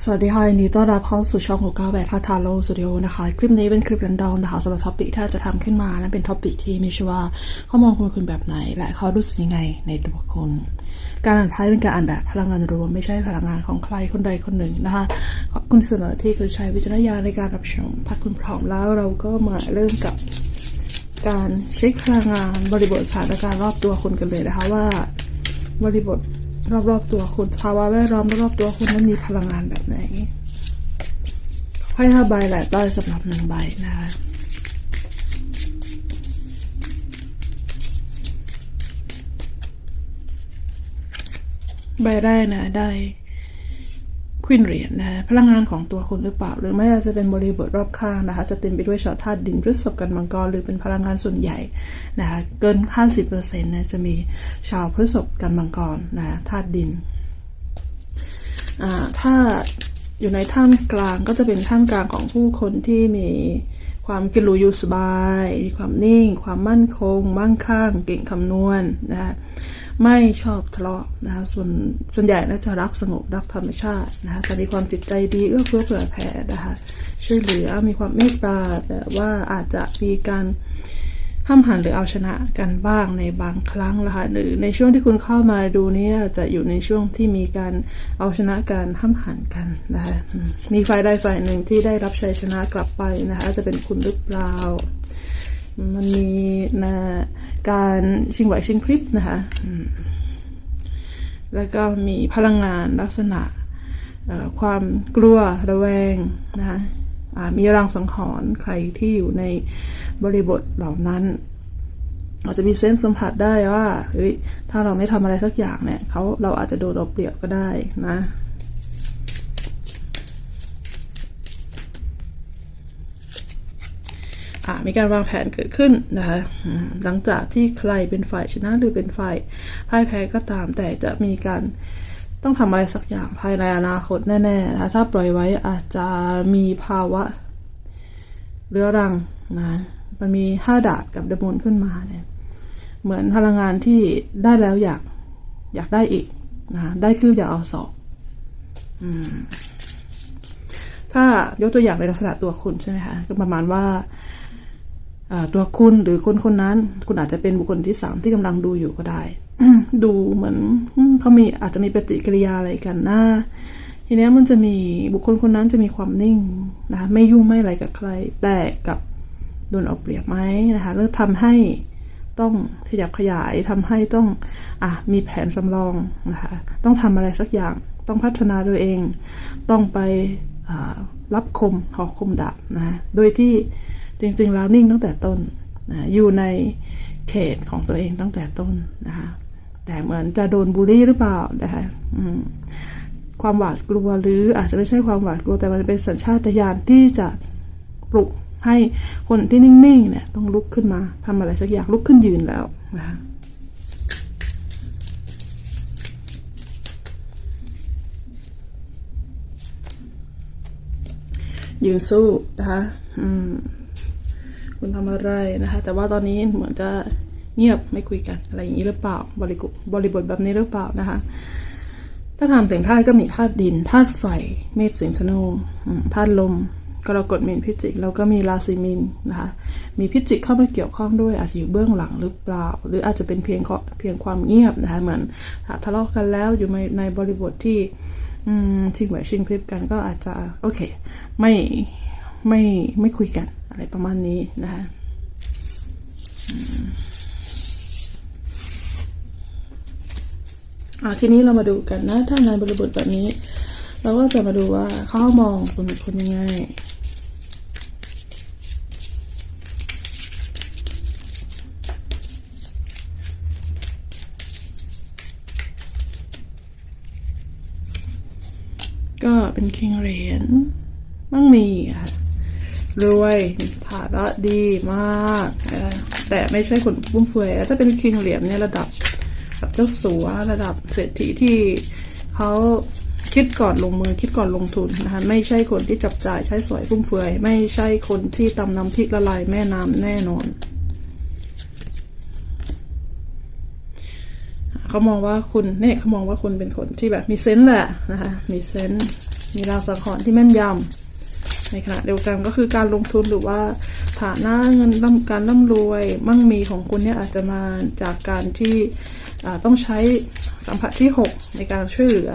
สวัสดีค่ะยินดีต้อนรับเข้าสู่ช่องของก้าวแบบพาทาโลสตูดิโอนะคะ คลิปนี้เป็นคลิปรันดอมนะคะสำหรับท็อปิกที่จะทำขึ้นมานั้นเป็นท็อปิกที่มีชื่อว่าเขามองคุณคุณแบบไหน และเขารู้สึกยังไงในตัวคุณการอ่านไพ่เป็นการอ่านแบบพลังงานรวมไม่ใช่พลังงานของใครคนใดคนหนึ่งนะคะขอบคุณเสนอที่คือใช้วิจารณญาณในการรับชมถ้าคุณพร้อมแล้วเราก็มาเริ่มกับการเช็คพลังงานบริบทสถานการณ์รอบตัวคุณกันเลยนะคะว่าบริบท รอบๆตัวคุณภาวะแวดล้อมรอบๆตัวคุณนั้นมีพลังงานแบบไหนไพ่ห้าใบหลายใบสำหรับหนึ่งใบนะคะใบแรกนะได้ ควินเหรียญนะคะพลังงานของตัวคุณหรือเปล่า หรือไม่อาจจะเป็นบริบทรอบข้างนะคะ จะเต็มไปด้วยชาวธาตุดินพฤษภกันมังกรหรือเป็นพลังงานส่วนใหญ่นะคะเกิน 50%นะจะมีชาวพฤษภกันมังกรนะธาตุดินอ่าถ้าอยู่ในท่ามกลางก็จะเป็นท่ามกลางของผู้คนที่มีความกินรู้อยู่สบาย มีความนิ่ง ความมั่นคง มั่งคั่ง เก่งคำนวณนะคะ ไม่ชอบทะเลาะนะคะส่วนส่วนใหญ่น่าจะรักสงบรักธรรมชาตินะคะจะมีความจิตใจดีเอื้อเฟื้อเผื่อแผ่นะคะช่วยเหลือมีความเมตตาแต่ว่าอาจจะมีการห้ามหันหรือเอาชนะกันบ้างในบางครั้งนะคะหรือในช่วงที่คุณเข้ามาดูนี้จะอยู่ในช่วงที่มีการเอาชนะการห้ามหันกันนะคะมมีฝ่ายใดฝ่ายหนึ่งที่ได้รับชัยชนะกลับไปนะคะจะเป็นคุณหรือเปล่า มันมีนะการชิงไหวชิงพริบนะคะแล้วก็มีพลังงานลักษณะความกลัวระแวงนะคะมีรางสังหรณ์ใครที่อยู่ในบริบทเหล่านั้นอาจจะมีเซนส์สัมผัสได้ว่าเฮ้ยถ้าเราไม่ทำอะไรสักอย่างเนี่ยเขาเราอาจจะโดนเอาเปรียบก็ได้นะ อ่า มีการวางแผนเกิดขึ้นนะคะหลังจากที่ใครเป็นฝ่ายชนะหรือเป็นฝ่ายพ่ายแพ้ก็ตามแต่จะมีการต้องทำอะไรสักอย่างภายในอนาคตแน่ๆนะถ้าปล่อยไว้อาจจะมีภาวะเรื้อรังนะมันมีห้าดาบกับเดมอนขึ้นมาเนี่ยเหมือนพลังงานที่ได้แล้วอยากอยากได้อีกนะได้คืออยากเอาสอบถ้ายกตัวอย่างในลักษณะตัวคุณใช่ไหมคะก็ประมาณว่า ตัวคุณหรือคนคนนั้น คุณอาจจะเป็นบุคคลที่สามที่กำลังดูอยู่ก็ได้ ดูเหมือนเขามีอาจจะมีปฏิกิริยาอะไรกันนะทีนี้มันจะมีบุคคลคนนั้นจะมีความนิ่งนะคะไม่ยุ่งไม่อะไรกับใคร แต่กับโดนเอาเปรียบไหมนะคะแล้วทำให้ต้องขยับขยายทำให้ต้องอะมีแผนสำรองนะคะต้องทำอะไรสักอย่างต้องพัฒนาตัวเอง ต้องไปรับคมหอกคมดาบนะโดยที่ จริงๆแล้วนิ่งตั้งแต่ต้นนะอยู่ในเขตของตัวเองตั้งแต่ต้นนะคะแต่เหมือนจะโดนบูลลี่หรือเปล่านะคะความหวาดกลัวหรืออาจจะไม่ใช่ความหวาดกลัวแต่มันเป็นสัญชาตญาณที่จะปลุกให้คนที่นิ่งๆเนี่ยต้องลุกขึ้นมาทำอะไรสักอย่างลุกขึ้นยืนแล้วนะคะยืนสู้นะคะอืม คุณทำอะไรนะคะ แต่ว่าตอนนี้เหมือนจะเงียบไม่คุยกันอะไรอย่างนี้หรือเปล่า บริบริบทแบบนี้หรือเปล่านะคะ ถ้าถามถึงธาตุก็มีธาตุดินธาตุไฟ เมษสิงห์ธนูธาตุลมกรกฎมีนพิจิกแล้วก็มีราศีมีนนะคะ มีพิจิกเข้ามาเกี่ยวข้องด้วยอาจจะอยู่เบื้องหลังหรือเปล่า หรืออาจจะเป็นเพียงเพียงความเงียบนะคะ เหมือนทะเลาะกันแล้วอยู่ในในบริบทที่ชิงไหวชิงพริบกันก็อาจจะโอเค ไม่ไม่ไม่คุยกัน อะไรประมาณนี้นะคะอ่าทีนี้เรามาดูกันนะ ถ้าในบริบทแบบนี้ เราก็จะมาดูว่าเขามองคนเป็นคนยังไงก็เป็นคิงเหรียญมั่งมีค่ะ รวยฐานะดีมาก แต่ไม่ใช่คนฟุ่มเฟือยถ้าเป็นคิงเหรียญเนี่ยระดับระดับเจ้าสัวระดับเศรษฐีที่เขาคิดก่อนลงมือคิดก่อนลงทุนนะคะไม่ใช่คนที่จับจ่ายใช้สอยฟุ่มเฟือย ไม่ใช่คนที่ตำน้ำพริกละลายแม่น้ำแน่นอน เขามองว่าคุณเนี่ยเขามองว่าคุณเป็นคนที่แบบมีเซนส์แหละนะคะมีเซนส์มีรางสังหรณ์ที่แม่นยำ ในขณะเดียวกันก็คือการลงทุนหรือว่าฐานะเงินร่ำการร่ำรวยมั่งมีของคุณเนี่ยอาจจะมาจากการที่ต้องใช้สัมผัสที่ 6 ในการช่วยเหลือ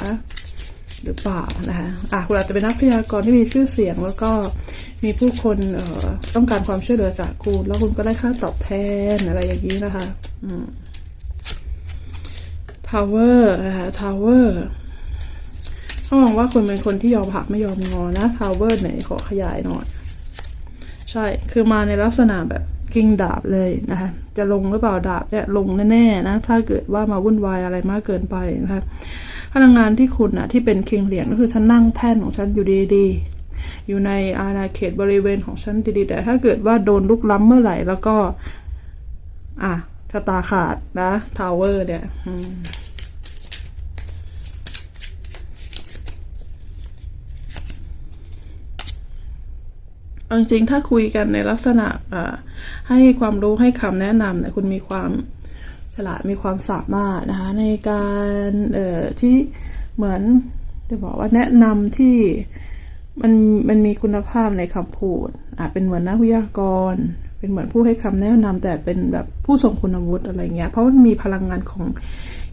หรือเปล่านะคะอะคุณอาจจะเป็นนักพยากรณ์ที่มีชื่อเสียง แล้วก็มีผู้คนเอ่อต้องการความช่วยเหลือจากคุณแล้วคุณก็ได้ค่าตอบแทนอะไรอย่างนี้นะคะ อืม Tower นะคะ Tower เขามองว่าคุณเป็นคนที่ยอมหักไม่ยอมงอนะ Tower ไหนขอขยายหน่อย ใช่ คือมาในลักษณะแบบกิงดาบเลยนะคะ จะลงหรือเปล่าดาบเนี่ยลงแน่ๆนะ ถ้าเกิดว่ามาวุ่นวายอะไรมากเกินไปนะคะพลังงานที่คุณอะที่เป็นคิงเหรียญก็คือฉันนั่งแท่นของฉันอยู่ดีๆ อยู่ในอาณาเขตบริเวณของฉันดีๆ แต่ถ้าเกิดว่าโดนลุกล้ำเมื่อไหร่แล้วก็ อะชะตาขาดนะทาวเวอร์เนี่ยอืม เอา จริงๆถ้าคุยกันในลักษณะให้ความรู้ให้คำแนะนำเนี่ยคุณมีความฉลาดมีความสามารถนะคะในการเออที่เหมือนจะบอกว่าแนะนำที่มันมันมีคุณภาพในคำพูดอาจเป็นเหมือนนักวิทยากร เป็นเหมือนผู้ให้คำแนะนำแต่เป็นแบบผู้ทรงคุณวุฒิอะไรเงี้ย เพราะมันมีพลังงานของ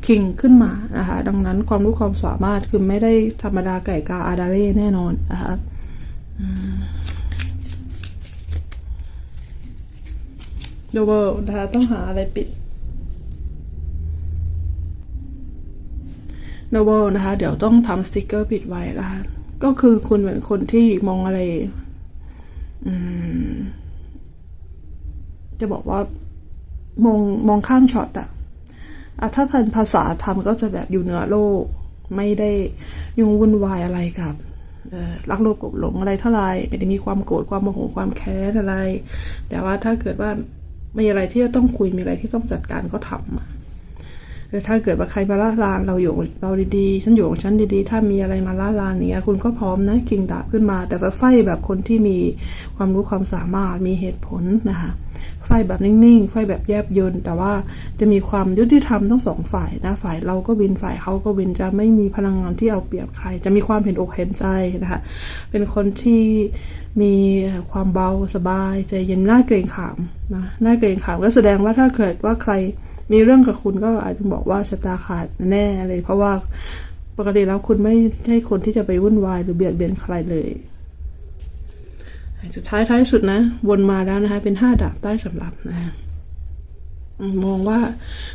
คิงขึ้นมานะคะดังนั้นความรู้ความสามารถคือไม่ได้ธรรมดาไก่กาอาดาเร่แน่นอนนะคะ The World นะคะต้องหาอะไรปิด The World นะคะ เดี๋ยวต้องทำสติกเกอร์ปิดไว้นะคะก็คือคุณเหมือนคนที่มองอะไร อืม จะบอกว่ามองมองข้ามช็อตอะอะถ้าเป็นภาษาธรรมก็จะแบบอยู่เหนือโลก ไม่ได้ยุ่งวุ่นวายอะไรกับรักโลภกรธหลงอะไรเท่าไหร่ไม่ได้มีความโกรธความโมโหความแค้นอะไร แต่ว่าถ้าเกิดว่า มีอะไรที่จะต้องคุยมีอะไรที่ต้องจัดการก็ทำ แต่ถ้าเกิดว่าใครมาล่าลานเราอยู่เราดีๆฉันอยู่ของฉันดีๆ ถ้ามีอะไรมาล่าลานเนี้ยคุณก็พร้อมนะกิงดาบขึ้นมา แต่ว่าไฟแบบคนที่มีความรู้ความสามารถมีเหตุผลนะคะไฟแบบนิ่งๆ ไฟแบบแยบยนต์แต่ว่าจะมีความยุติธรรมทั้งสองฝ่ายนะฝ่ายเราก็วินฝ่ายเขาก็วินจะไม่มีพลังงานที่เอาเปรียบใคร จะมีความเห็นอกเห็นใจนะคะเป็นคนที่มีความเบาสบายใจเย็นน่าเกรงขามนะน่าเกรงขามก็แสดงว่าถ้าเกิดว่าใคร มีเรื่องกับคุณก็อาจจะบอกว่าชะตาขาดแน่เลย เพราะว่าปกติแล้วคุณไม่ใช่คนที่จะไปวุ่นวายหรือเบียดเบียนใครเลยสุดท้ายท้ายสุดนะวนมาแล้วนะคะ เป็นห้าดาบใต้สำรับนะะมองว่า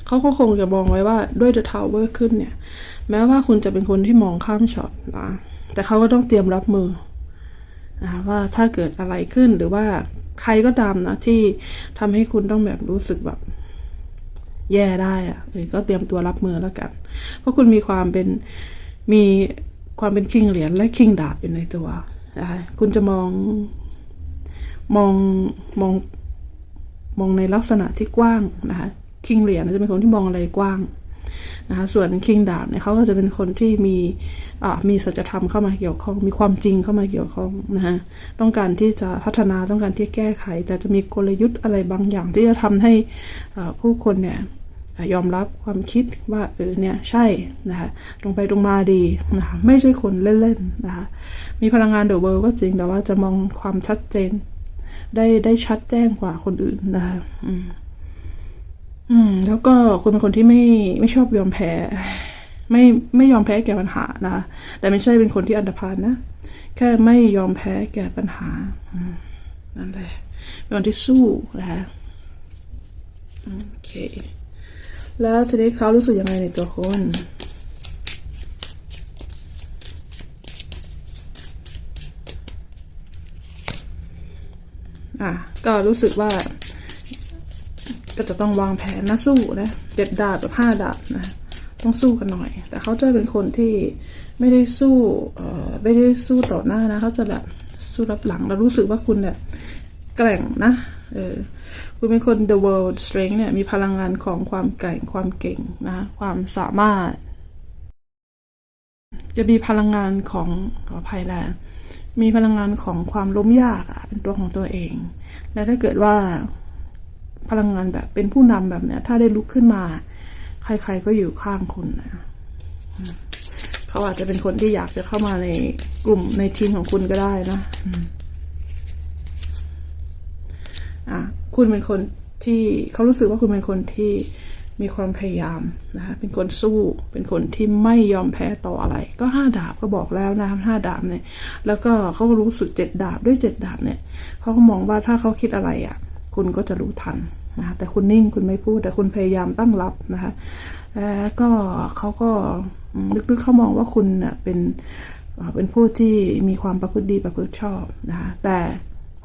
เขาก็คงจะมองไว้ว่าด้วย The Tower ขึ้นเนี่ย แม้ว่าคุณจะเป็นคนที่มองข้ามช็อตนะแต่เขาก็ต้องเตรียมรับมือนะคะว่าถ้าเกิดอะไรขึ้นหรือว่าใครก็ตามนะที่ทำให้คุณต้องแบบรู้สึกแบบ แย่ได้อะเออก็เตรียมตัวรับมือแล้วกัน เพราะคุณมีความเป็นมีความเป็นคิงเหรียญและคิงดาบอยู่ในตัวนะคะคุณจะมองมองมองมองในลักษณะที่กว้างนะคะคิงเหรียญจะเป็นคนที่มองอะไรกว้างนะคะส่วนคิงดาบเนี่ยเขาก็จะเป็นคนที่มีมีสัจธรรมเข้ามาเกี่ยวข้อง มีความจริงเข้ามาเกี่ยวข้องนะคะต้องการที่จะพัฒนาต้องการที่แก้ไข แต่จะมีกลยุทธ์อะไรบางอย่างที่จะทำให้ผู้คนเนี่ย ยอมรับความคิดว่าเออเนี่ยใช่นะคะตรงไปตรงมาดีนะคะไม่ใช่คนเล่นๆนะคะมีพลังงานเดอะเวิร์ก็จริงแต่ว่าจะมองความชัดเจน ได้ได้ชัดแจ้งกว่าคนอื่นนะคะอืมอืมแล้วก็คุณเป็นคนที่ไม่ไม่ชอบยอมแพ้ ไม่ไม่ยอมแพ้แก่ปัญหานะคะแต่ไม่ใช่เป็นคนที่อันธพาลนะแค่ไม่ยอมแพ้แก่ปัญหาอืมนั่นแหละเป็นคนที่สู้นะคะโอเค แล้วทีนี้เขารู้สึกยังไงในตัวคุณอะก็รู้สึกว่า ก็จะต้องวางแผนนะสู้นะเจ็ดดาบกับห้าดาบนะต้องสู้กันหน่อย แต่เขาจะเป็นคนที่ไม่ได้สู้เอ่อไม่ได้สู้ต่อหน้านะเขาจะแบบสู้รับหลังแล้วรู้สึกว่าคุณเนี่ยแกร่งนะเออ คุณเป็นคน the world strength เนี่ยมีพลังงานของความแก่งความเก่งนะความสามารถ จะมีพลังงานของขออภัยแหละมีพลังงานของความล้มยากอะเป็นตัวของตัวเอง และถ้าเกิดว่าพลังงานแบบเป็นผู้นำแบบเนี้ย ถ้าได้ลุกขึ้นมา ใคร ๆก็อยู่ข้างคุณนะเขาอาจจะเป็นคนที่อยากจะเข้ามาในกลุ่มในทีมของคุณก็ได้นะอะ คุณเป็นคนที่เขารู้สึกว่าคุณเป็นคนที่มีความพยายามนะคะเป็นคนสู้ เป็นคนที่ไม่ยอมแพ้ต่ออะไร ก็ห้าดาบก็บอกแล้วนะห้าดาบเนี่ย แล้วก็เขารู้สึกเจ็ดดาบด้วยเจ็ดดาบเนี่ยเขาก็มองว่าถ้าเขาคิดอะไรอะ คุณก็จะรู้ทันนะแต่คุณนิ่งคุณไม่พูด แต่คุณพยายามตั้งรับนะคะแล้วก็เขาก็ลึกๆเขามองว่าคุณน่ะเป็นเอ่อเป็นผู้ที่มีความประพฤติดีประพฤติชอบนะคะแต่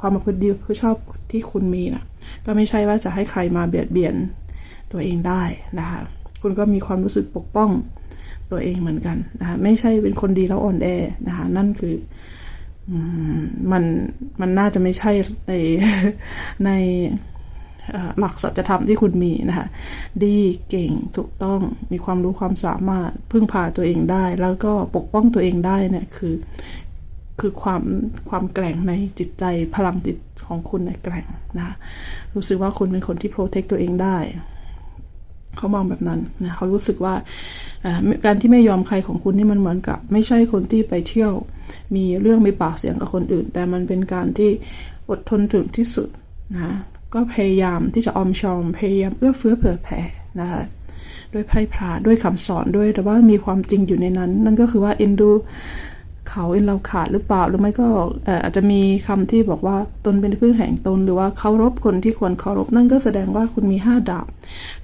ความประพฤติดีประพฤติชอบที่คุณมีนะก็ไม่ใช่ว่าจะให้ใครมาเบียดเบียนตัวเองได้นะคะคุณก็มีความรู้สึกปกป้องตัวเองเหมือนกันนะคะไม่ใช่เป็นคนดีแล้วอ่อนแอนะคะนั่นคือมันมันน่าจะไม่ใช่ในในหลักสัจธรรมที่คุณมีนะคะดีเก่งถูกต้องมีความรู้ความสามารถพึ่งพาตัวเองได้ แล้วก็ปกป้องตัวเองได้เนี่ยคือ คือความความแกร่งในจิตใจพลังจิตของคุณในแกร่งนะรู้สึกว่าคุณเป็นคนที่โปรเทคตัวเองได้เขามองแบบนั้นนะเขารู้สึกว่าการที่ไม่ยอมใครของคุณนี่มันเหมือนกับ ไม่ใช่คนที่ไปเที่ยว มีเรื่องมีปากเสียงกับคนอื่น แต่มันเป็นการที่อดทนถึงที่สุดนะก็พยายามที่จะออมชอม พยายามเอื้อเฟื้อเผื่อแผ่นะคะด้วยไพ่พระด้วยคำสอนด้วยแต่ว่ามีความจริงอยู่ในนั้น นั่นก็คือว่าเอ็นดู เขาเอ็นเราขาดหรือเปล่า หรือไม่ก็อาจจะมีคำที่บอกว่าตนเป็นพึ่งแห่งตน หรือว่าเคารพคนที่ควรเคารพ นั่นก็แสดงว่าคุณมีห้าดาบ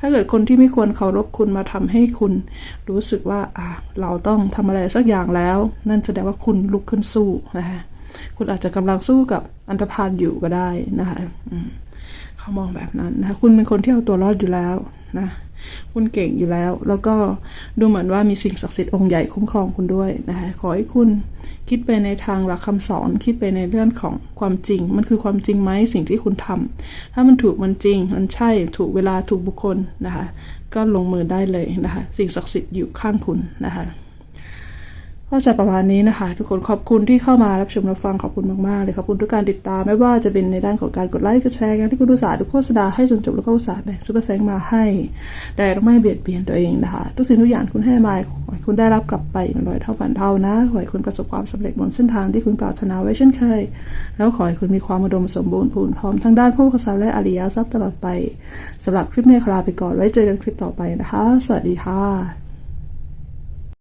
ถ้าเกิดคนที่ไม่ควรเคารพคุณมาทำให้คุณ รู้สึกว่าอะเราต้องทำอะไรสักอย่างแล้ว นั่นแสดงว่าคุณลุกขึ้นสู้นะคะคุณอาจจะกำลังสู้กับอันธพาลอยู่ก็ได้นะคะเขามองแบบนั้นนะคะคุณเป็นคนที่เอาตัวรอดอยู่แล้วนะ คุณเก่งอยู่แล้ว แล้วก็ดูเหมือนว่ามีสิ่งศักดิ์สิทธิ์องค์ใหญ่คุ้มครองคุณด้วยนะคะขอให้คุณคิดไปในทางหลักคำสอน คิดไปในเรื่องของความจริง มันคือความจริงไหมสิ่งที่คุณทำถ้ามันถูกมันจริง มันใช่ถูกเวลาถูกบุคคลนะคะ ก็ลงมือได้เลยนะคะ สิ่งศักดิ์สิทธิ์อยู่ข้างคุณนะคะ ก็จะประมาณนี้นะคะ ทุกคนขอบคุณที่เข้ามารับชมรับฟังขอบคุณมากๆเลยขอบคุณทุกการติดตามไม่ว่าจะเป็นในด้านของการกดไลค์กดแชร์งานที่คุณอุตสาห์ดูโฆษณาให้จนจบแล้วก็อุตสาห์แบ่งซูเปอร์แฟงมาให้ แต่ต้องไม่เบียดเบียนตัวเองนะคะ ทุกสิ่งทุกอย่างคุณให้มาขอให้คุณได้รับกลับไปอย่างร้อยเท่าพันเท่านะขอให้คุณประสบความสำเร็จบนเส้นทางที่คุณปรารถนาไว้เช่นเคย แล้วขอให้คุณมีความอุดมสมบูรณ์พูนพร้อมทั้งด้านผู้ประกอบและอริยทรัพย์ตลอดไปสำหรับคลิปนี้ขอลาไปก่อนไว้เจอกันคลิปต่อไปนะคะ สวัสดีค่ะ